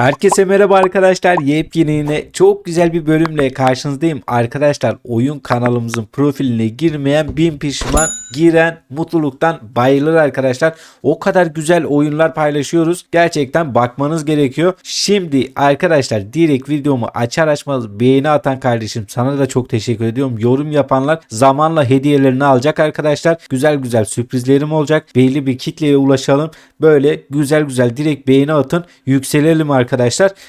Herkese merhaba arkadaşlar. Yepyeni yine çok güzel bir bölümle karşınızdayım. Arkadaşlar oyun kanalımızın profiline girmeyen bin pişman giren mutluluktan bayılır arkadaşlar. O kadar güzel oyunlar paylaşıyoruz. Gerçekten bakmanız gerekiyor. Şimdi arkadaşlar direkt videomu açar açmaz beğeni atan kardeşim sana da çok teşekkür ediyorum. Yorum yapanlar zamanla hediyelerini alacak arkadaşlar. Güzel güzel sürprizlerim olacak. Belli bir kitleye ulaşalım. Böyle güzel güzel direkt beğeni atın. Yükselelim arkadaşlar.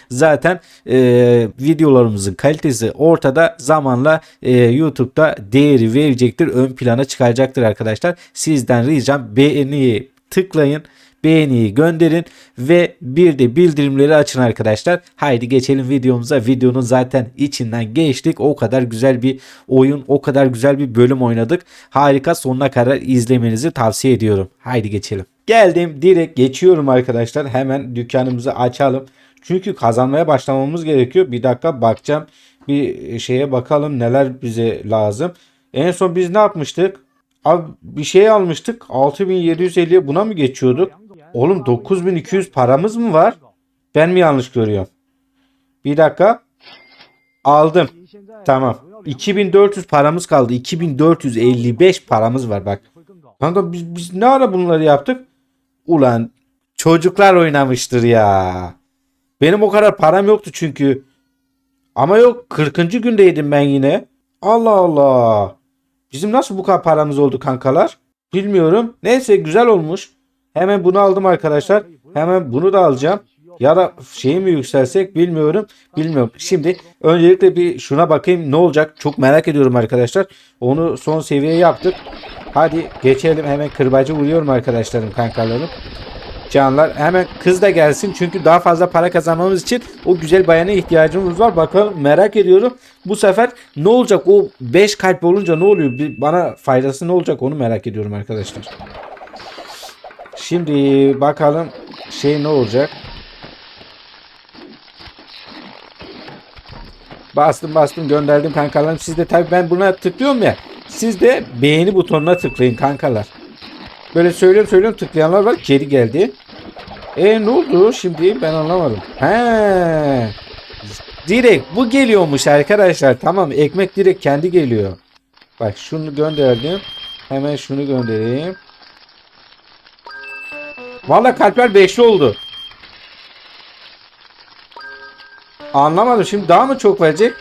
Zaten e, videolarımızın kalitesi ortada. Zamanla e, YouTube'da değeri verecektir. Ön plana çıkacaktır arkadaşlar. Sizden ricam beğeniyi tıklayın. Beğeniyi gönderin ve bir de bildirimleri açın arkadaşlar. Haydi geçelim videomuza. Videonun zaten içinden geçtik. O kadar güzel bir oyun, o kadar güzel bir bölüm oynadık. Harika sonuna kadar izlemenizi tavsiye ediyorum. Haydi geçelim. Geldim direkt geçiyorum arkadaşlar. Hemen dükkanımızı açalım. Çünkü kazanmaya başlamamız gerekiyor. Bir dakika bakacağım. Bir şeye bakalım neler bize lazım. En son biz ne yapmıştık? Abi bir şey almıştık. 6750'ye buna mı geçiyorduk? Oğlum 9200 paramız mı var? Ben mi yanlış görüyorum? Bir dakika. Aldım. Tamam. 2400 paramız kaldı. 2455 paramız var bak. Kanka biz, biz ne ara bunları yaptık? Ulan çocuklar oynamıştır ya. Benim o kadar param yoktu çünkü. Ama yok 40. gündeydim ben yine. Allah Allah. Bizim nasıl bu kadar paramız oldu kankalar? Bilmiyorum. Neyse güzel olmuş. Hemen bunu aldım arkadaşlar. Hemen bunu da alacağım. Ya da şeyi mi yükselsek bilmiyorum. Bilmiyorum. Şimdi öncelikle bir şuna bakayım ne olacak. Çok merak ediyorum arkadaşlar. Onu son seviye yaptık. Hadi geçelim. Hemen kırbacı vuruyorum arkadaşlarım kankalarım. Canlar hemen kız da gelsin çünkü daha fazla para kazanmamız için o güzel bayana ihtiyacımız var. Bakalım merak ediyorum. Bu sefer ne olacak? O 5 kalp olunca ne oluyor? Bana faydası ne olacak onu merak ediyorum arkadaşlar. Şimdi bakalım şey ne olacak? Bastım bastım gönderdim kankalarım. Siz de tabii ben buna tıklıyorum ya. Siz de beğeni butonuna tıklayın kankalar. Böyle söylüyorum söylüyorum tıklayanlar var. Geri geldi. E ne oldu şimdi ben anlamadım. He. Direkt bu geliyormuş arkadaşlar. Tamam ekmek direkt kendi geliyor. Bak şunu gönderdim. Hemen şunu göndereyim. Valla kalpler 5'li oldu. Anlamadım. Şimdi daha mı çok verecek?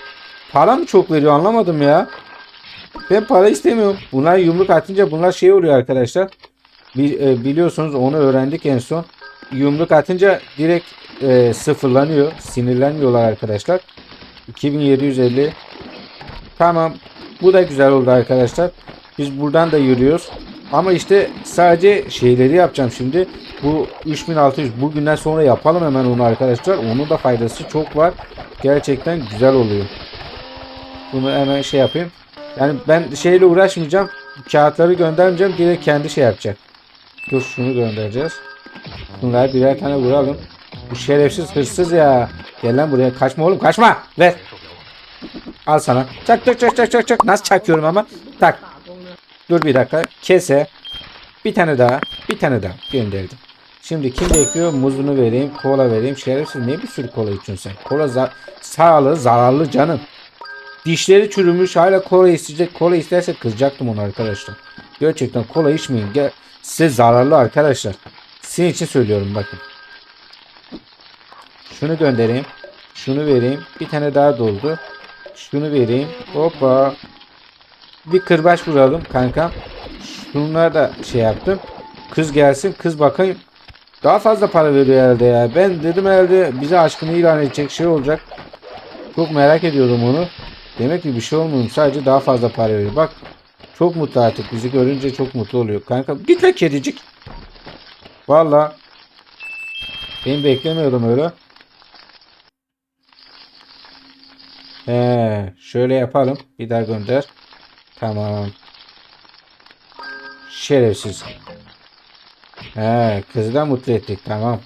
Para mı çok veriyor anlamadım ya. Ben para istemiyorum. Bunlar yumruk atınca bunlar şey oluyor arkadaşlar. E, biliyorsunuz onu öğrendik en son. Yumruk atınca direkt e, sıfırlanıyor. Sinirlenmiyorlar arkadaşlar. 2750. Tamam. Bu da güzel oldu arkadaşlar. Biz buradan da yürüyoruz. Ama işte sadece şeyleri yapacağım şimdi. Bu 3600 bugünden sonra yapalım hemen onu arkadaşlar. Onun da faydası çok var. Gerçekten güzel oluyor. Bunu hemen şey yapayım. Yani ben şeyle uğraşmayacağım. Kağıtları göndermeyeceğim. Direkt kendi şey yapacak. Dur göndereceğiz. Bunları birer tane vuralım. Bu şerefsiz hırsız ya. Gel lan buraya. Kaçma oğlum kaçma. Ver. Al sana. Çak çak çak çak çak çak. Nasıl çakıyorum ama. Tak. Dur bir dakika. Kese. Bir tane daha. Bir tane daha. Gönderdim. Şimdi kim bekliyor? Muzunu vereyim. Kola vereyim. Şerefsiz niye bir sürü kola içiyorsun sen? Kola za sağlığı zararlı canım. Dişleri çürümüş hala kola isteyecek. Kola isterse kızacaktım onu arkadaşlar. Gerçekten kola içmeyin. Gel, size zararlı arkadaşlar. Sizin için söylüyorum bakın. Şunu göndereyim. Şunu vereyim. Bir tane daha doldu. Şunu vereyim. Hoppa. Bir kırbaç vuralım kankam. Şunlara da şey yaptım. Kız gelsin. Kız bakayım. Daha fazla para veriyor herhalde ya. Ben dedim herhalde bize aşkını ilan edecek şey olacak. Çok merak ediyorum onu. Demek ki bir şey olmuyor. Sadece daha fazla para veriyor. Bak çok mutlu artık. Bizi görünce çok mutlu oluyor. Kanka git lan kedicik. Valla. Ben beklemiyordum öyle. He, şöyle yapalım. Bir daha gönder. Tamam. Şerefsiz. He, kızı da mutlu ettik. Tamam.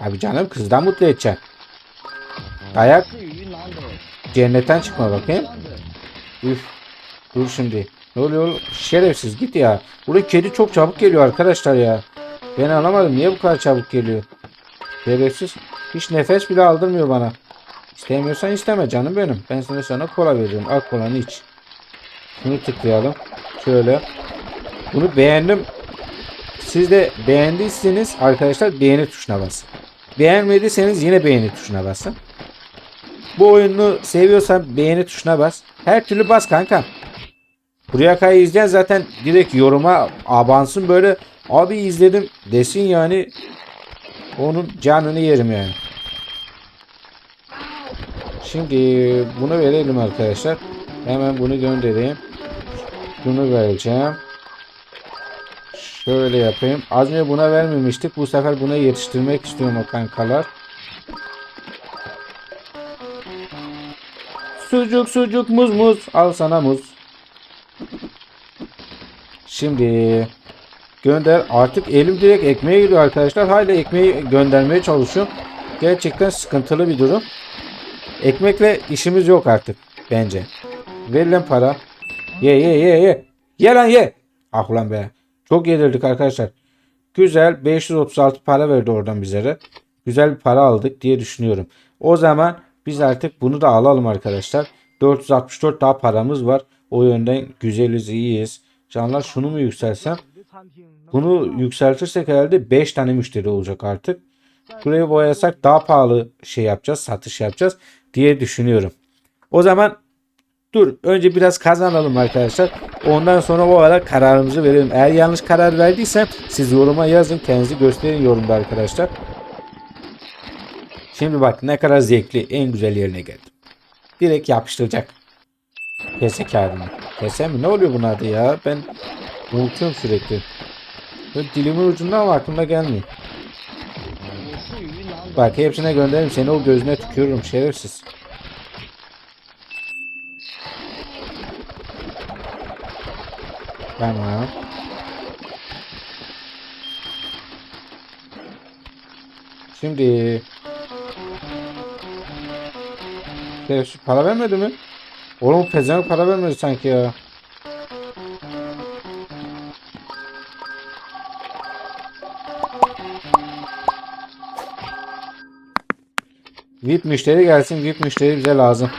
Abi canım kızı da mutlu edecek. Dayak cennetten çıkma bakayım. Üf. Dur şimdi. Ne oluyor? Şerefsiz git ya. Buraya kedi çok çabuk geliyor arkadaşlar ya. Ben anlamadım. Niye bu kadar çabuk geliyor? Şerefsiz. Hiç nefes bile aldırmıyor bana. İstemiyorsan isteme canım benim. Ben sana sana kola veriyorum. Al kolanı iç. Şunu tıklayalım. Şöyle. Bunu beğendim. Siz de beğendiyseniz arkadaşlar beğeni tuşuna basın. Beğenmediyseniz yine beğeni tuşuna basın. Bu oyunu seviyorsan beğeni tuşuna bas. Her türlü bas kanka. Buraya kadar izleyen zaten direkt yoruma abansın böyle abi izledim desin yani onun canını yerim yani. Şimdi bunu verelim arkadaşlar. Hemen bunu göndereyim. Bunu vereceğim. Şöyle yapayım. Az önce buna vermemiştik. Bu sefer buna yetiştirmek istiyorum o kankalar. Sucuk sucuk muz muz. Al sana muz. Şimdi gönder. Artık elim direkt ekmeğe gidiyor arkadaşlar. Hala ekmeği göndermeye çalışıyorum. Gerçekten sıkıntılı bir durum. Ekmekle işimiz yok artık bence. Verilen para. Ye ye ye ye. Ye lan ye. Ah ulan be. Çok yedirdik arkadaşlar. Güzel 536 para verdi oradan bizlere. Güzel bir para aldık diye düşünüyorum. O zaman biz artık bunu da alalım arkadaşlar. 464 daha paramız var. O yönden güzeliz iyiyiz. Canlar şunu mu yükselsem? Bunu yükseltirsek herhalde 5 tane müşteri olacak artık. Burayı boyasak daha pahalı şey yapacağız, satış yapacağız diye düşünüyorum. O zaman dur önce biraz kazanalım arkadaşlar. Ondan sonra o ara kararımızı verelim. Eğer yanlış karar verdiysem siz yoruma yazın. Kendinizi gösterin yorumda arkadaşlar. Şimdi bak ne kadar zevkli. En güzel yerine geldim. Direkt yapıştıracak. Kese kağıdını. Kese mi? Ne oluyor bunun adı ya? Ben unutuyorum sürekli. Böyle dilimin ucunda ama aklımda gelmiyor. Bak hepsine gönderim seni o gözüne tükürürüm şerefsiz. Tamam. Şimdi Şerefsiz para vermedi mi? Oğlum pezevenk para vermedi sanki ya. VIP müşteri gelsin. VIP müşteri bize lazım.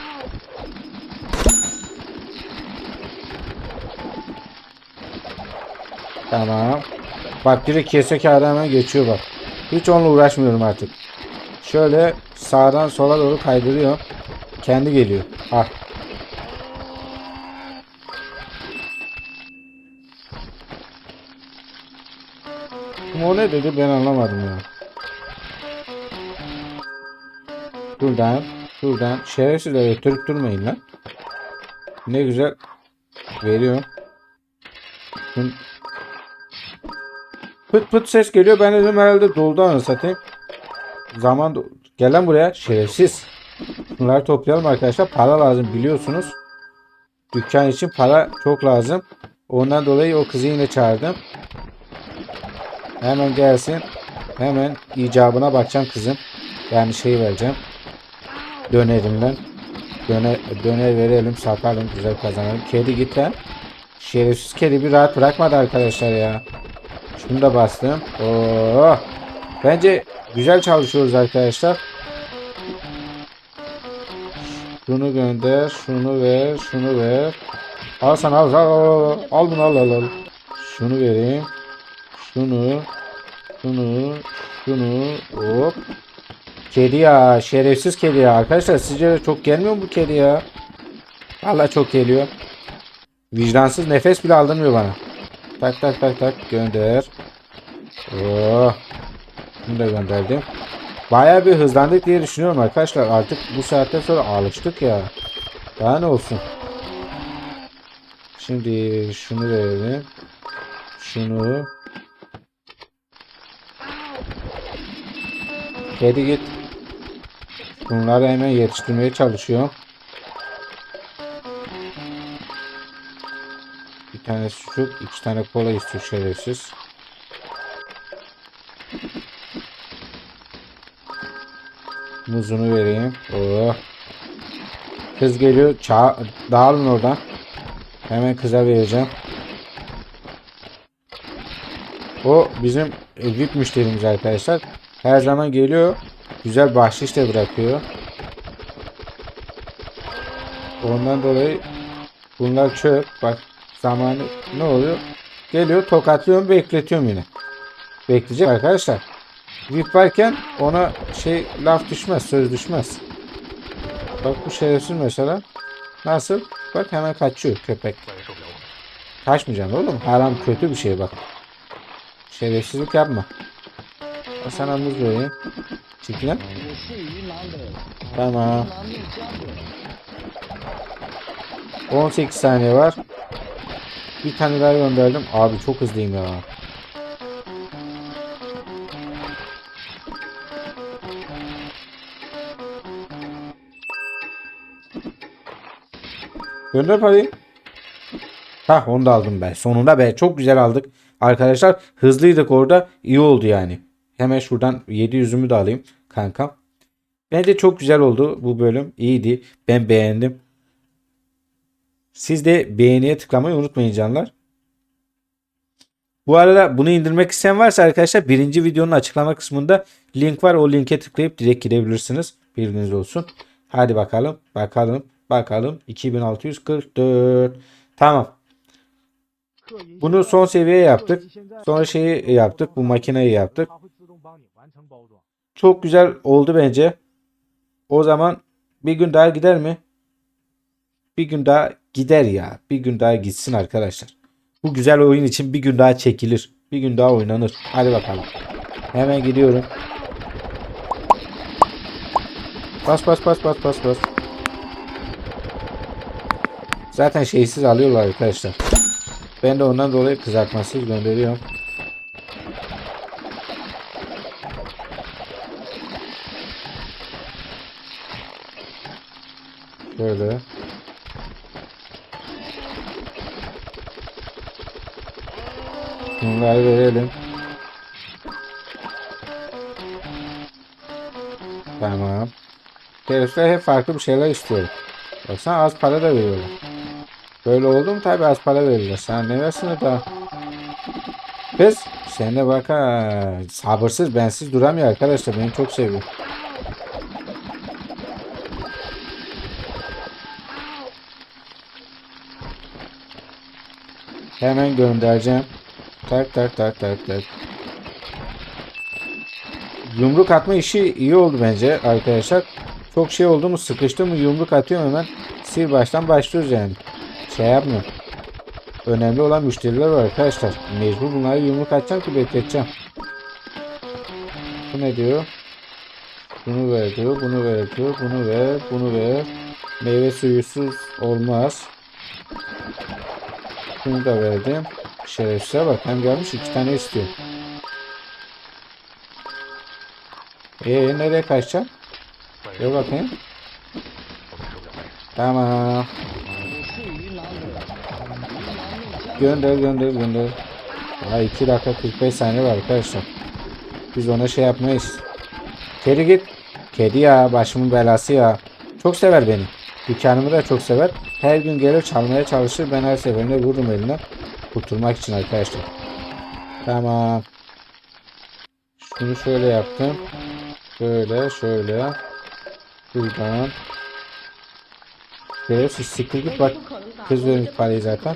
Tamam. Bak direkt kese kağıdı hemen geçiyor bak. Hiç onunla uğraşmıyorum artık. Şöyle sağdan sola doğru kaydırıyor. Kendi geliyor. Ah. Ama o ne dedi ben anlamadım ya. Buradan, buradan şerefsizle ötürüp durmayın lan. Ne güzel veriyor. Pıt pıt ses geliyor. Ben dedim herhalde doldu anı satayım. Zaman do- gelen buraya şerefsiz. Bunları toplayalım arkadaşlar. Para lazım biliyorsunuz. Dükkan için para çok lazım. Ondan dolayı o kızı yine çağırdım. Hemen gelsin. Hemen icabına bakacağım kızım. Yani şey vereceğim. Dönerimden. Döner, döner verelim satalım güzel kazanalım. Kedi git lan. Şerefsiz kedi bir rahat bırakmadı arkadaşlar ya. Şunu da bastım. Oo. Bence güzel çalışıyoruz arkadaşlar. Şunu gönder, şunu ver, şunu ver. Al sana al, al, al, al, al bunu al, al, al. Şunu vereyim. Şunu, şunu, şunu, hop. Kedi ya, şerefsiz kedi ya. Arkadaşlar sizce de çok gelmiyor mu bu kedi ya? Vallahi çok geliyor. Vicdansız nefes bile aldırmıyor bana. Tak tak tak tak gönder. Oh. Bunu da gönderdim. Bayağı bir hızlandık diye düşünüyorum arkadaşlar. Artık bu saatten sonra alıştık ya. Daha ne olsun. Şimdi şunu verelim. Şunu. Kedi git. Bunları hemen yetiştirmeye çalışıyorum. Bir tane sucuk, iki tane kola istiyor şerefsiz. Muzunu vereyim. Oh. Kız geliyor. Ça dağılın oradan. Hemen kıza vereceğim. O bizim VIP müşterimiz arkadaşlar. Her zaman geliyor. Güzel bahşiş de bırakıyor. Ondan dolayı bunlar çöp. Bak zamanı ne oluyor? Geliyor tokatlıyorum bekletiyorum yine. Bekleyecek arkadaşlar. VIP varken ona şey laf düşmez, söz düşmez. Bak bu şerefsiz mesela. Nasıl? Bak hemen kaçıyor köpek. Kaçmayacaksın oğlum. Haram kötü bir şey bak. Şerefsizlik yapma. Sana muz vereyim. Çık lan. Tamam. 18 saniye var. Bir tane daha gönderdim. Abi çok hızlıyım ya. Gönder parayı. Hah onu da aldım ben. Sonunda be çok güzel aldık. Arkadaşlar hızlıydık orada. İyi oldu yani. Hemen şuradan 700'ümü de alayım kankam. Bence çok güzel oldu bu bölüm. İyiydi. Ben beğendim. Siz de beğeniye tıklamayı unutmayın canlar. Bu arada bunu indirmek isteyen varsa arkadaşlar birinci videonun açıklama kısmında link var. O linke tıklayıp direkt girebilirsiniz. Bilginiz olsun. Hadi bakalım. Bakalım. Bakalım. 2644. Tamam. Bunu son seviye yaptık. Sonra şeyi yaptık. Bu makineyi yaptık. Çok güzel oldu bence. O zaman bir gün daha gider mi? Bir gün daha gider ya. Bir gün daha gitsin arkadaşlar. Bu güzel oyun için bir gün daha çekilir. Bir gün daha oynanır. Hadi bakalım. Hemen gidiyorum. Bas bas bas bas bas bas. Zaten şeysiz alıyorlar arkadaşlar. Ben de ondan dolayı kızartmasız gönderiyorum. Şöyle. Bunları verelim. Tamam. Herifler hep farklı bir şeyler istiyor. Baksana az para da veriyorlar. Böyle oldu mu tabi az para verirler. Sen ne versin daha? Kız sen de bak ha. Sabırsız bensiz duramıyor arkadaşlar. Beni çok seviyor. Hemen göndereceğim. Tak tak tak tak tak. Yumruk atma işi iyi oldu bence arkadaşlar. Çok şey oldu mu sıkıştı mı yumruk atıyorum hemen. Sil baştan başlıyoruz yani. Şey yapmıyor. Önemli olan müşteriler var arkadaşlar. Mecbur bunları yumruk atacağım ki bekleteceğim. Bu ne diyor? Bunu ver diyor, bunu ver diyor, bunu ver, bunu ver. Meyve suyusuz olmaz. Şunu da verdim. Şerefsize bak hem gelmiş iki tane istiyor. Eee nereye kaçacağım? Gel bakayım. Tamam. Gönder gönder gönder. Ya 2 dakika 45 saniye var arkadaşlar. Biz ona şey yapmayız. Kedi git. Kedi ya başımın belası ya. Çok sever beni. Dükkanımı da çok sever. Her gün gelir çalmaya çalışır. Ben her seferinde vururum eline. Kurtulmak için arkadaşlar. Tamam. Şunu şöyle yaptım. Böyle şöyle. Buradan. Görüyorsun siktir git bak. Kız vermiş parayı zaten.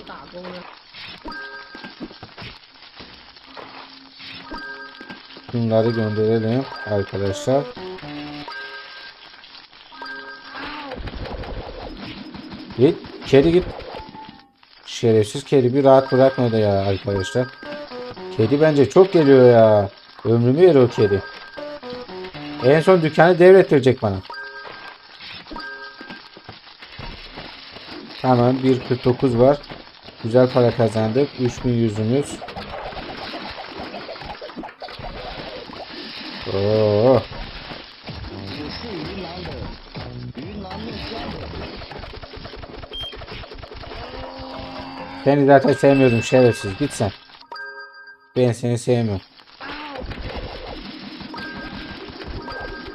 Bunları gönderelim arkadaşlar. Git. Kedi git. Şerefsiz kedi bir rahat bırakmadı ya arkadaşlar. Kedi bence çok geliyor ya. Ömrümü yer o kedi. En son dükkanı devrettirecek bana. Tamam 1.49 var. Güzel para kazandık. 3000 yüzümüz. Oo. Seni zaten sevmiyordum şerefsiz. Git sen. Ben seni sevmiyorum.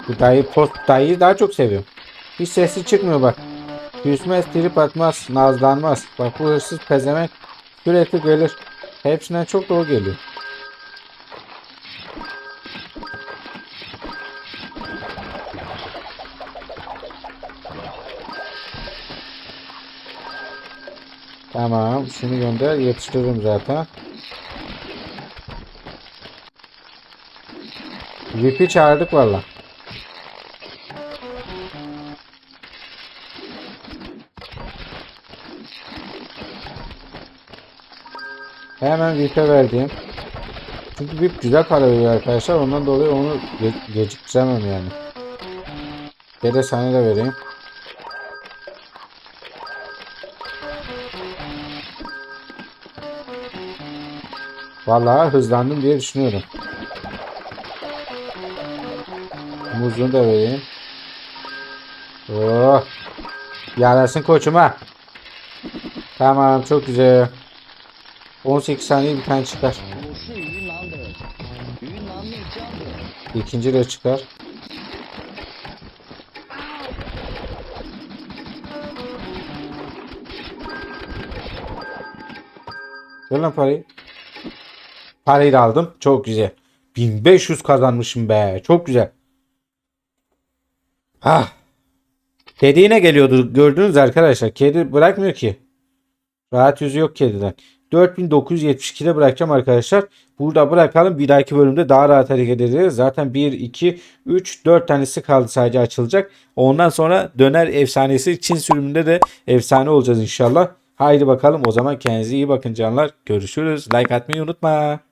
Bu dayı post dayıyı daha çok seviyorum. Hiç sesi çıkmıyor bak. Küsmez, trip atmaz, nazlanmaz. Bak bu hırsız pezemek sürekli gelir. Hepsinden çok o geliyor. Tamam. Şunu gönder. Yetiştiririm zaten. VIP'i çağırdık valla. Hemen VIP'e verdim. Çünkü VIP güzel para veriyor arkadaşlar. Ondan dolayı onu ge- geciktiremem yani. Dede sana da vereyim. Vallahi hızlandım diye düşünüyorum. Muzunu da vereyim. Oh. Yarasın koçuma. Tamam çok güzel. 18 saniye bir tane çıkar. İkinci de çıkar. Ver lan parayı. Parayı da aldım. Çok güzel. 1500 kazanmışım be. Çok güzel. Ah. Dediğine geliyordu. Gördünüz arkadaşlar. Kedi bırakmıyor ki. Rahat yüzü yok kediden. 4972'de bırakacağım arkadaşlar. Burada bırakalım. Bir dahaki bölümde daha rahat hareket ederiz. Zaten 1, 2, 3, 4 tanesi kaldı sadece açılacak. Ondan sonra döner efsanesi Çin sürümünde de efsane olacağız inşallah. Haydi bakalım o zaman kendinize iyi bakın canlar. Görüşürüz. Like atmayı unutma.